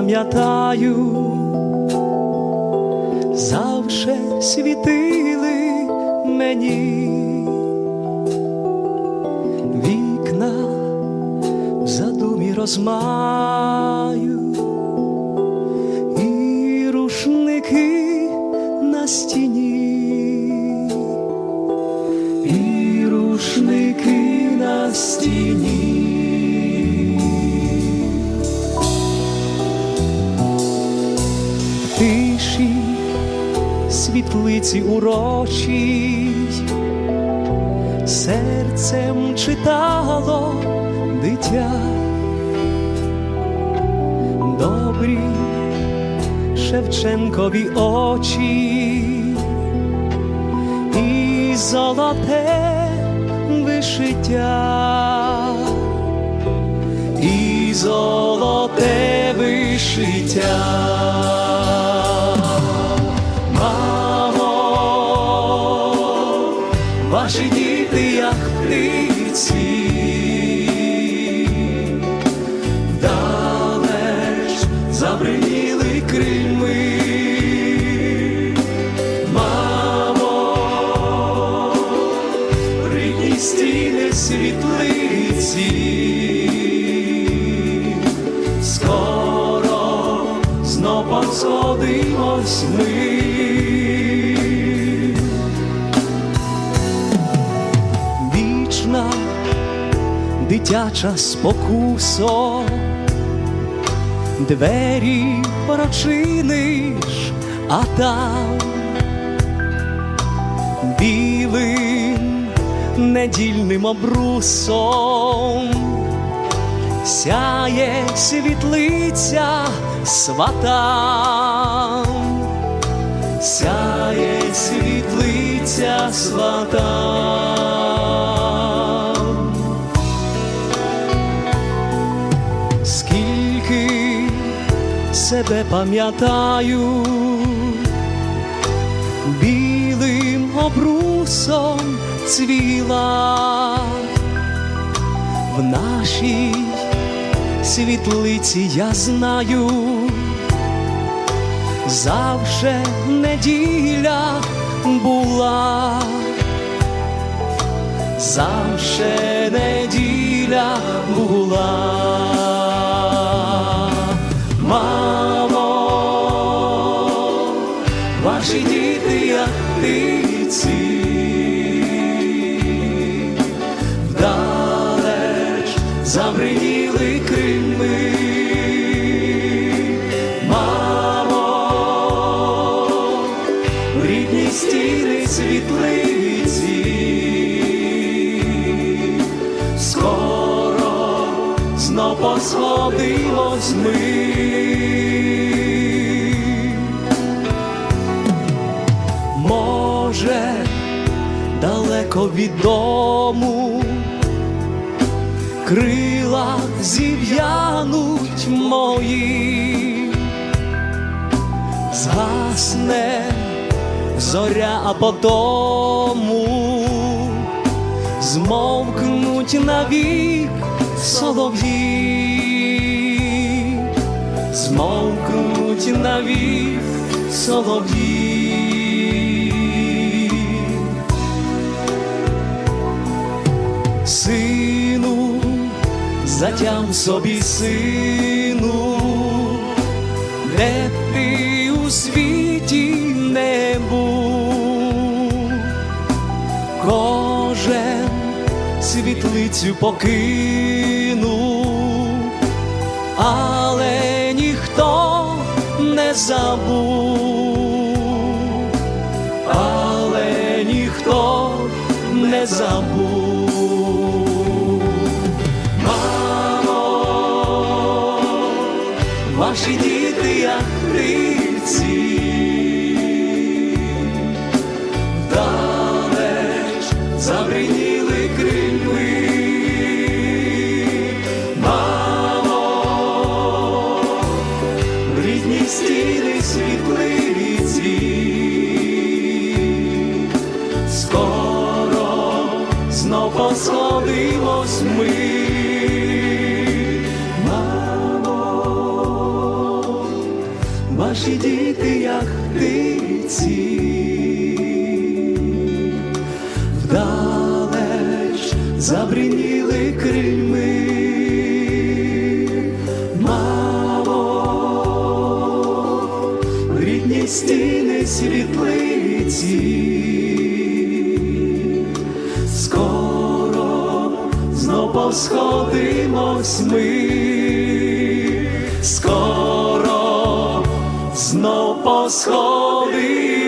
пам'ятаю, завше світили мені вікна в задумі розмаю і рушники на стіні, і рушники на стіні. Світлиці урочій, серцем читало дитя, добрі Шевченкові очі. І золоте вишиття, і золоте вишиття. Ваші діти, як птиці, далеч забриніли крильми. Мамо, рідні стіни світлиці, скоро знов посходимось ми. Дитяча спокусо, двері прочиниш, а там білим недільним обрусом сяє світлиця свата, сяє світлиця свата. Скільки себе пам'ятаю, білим обрусом цвіла в нашій світлиці я знаю, завше неділя була, завше неділя була. Ваші діти, як птиці, вдалеч забриніли крильми. Мамо, рідні стіни світлиці, скоро знов посходимось ми. Може, далеко від дому крила зів'януть мої, згасне зоря, а потому змовкнуть навік солов'ї, змовкнуть навік солов'ї. Сину, затям собі сину, де ти у світі не був, кожен світлицю покинув, але ніхто не забув, але ніхто не забув. Ваші діти, як птиці, вдалеч забриніли крильми. Знов посходимось ми. Мамо, наші діти, як птиці, вдалеч забриніли крильми, мамо, рідні стіни світлиці, скоро знов посходимось ми, скоро знов посходимось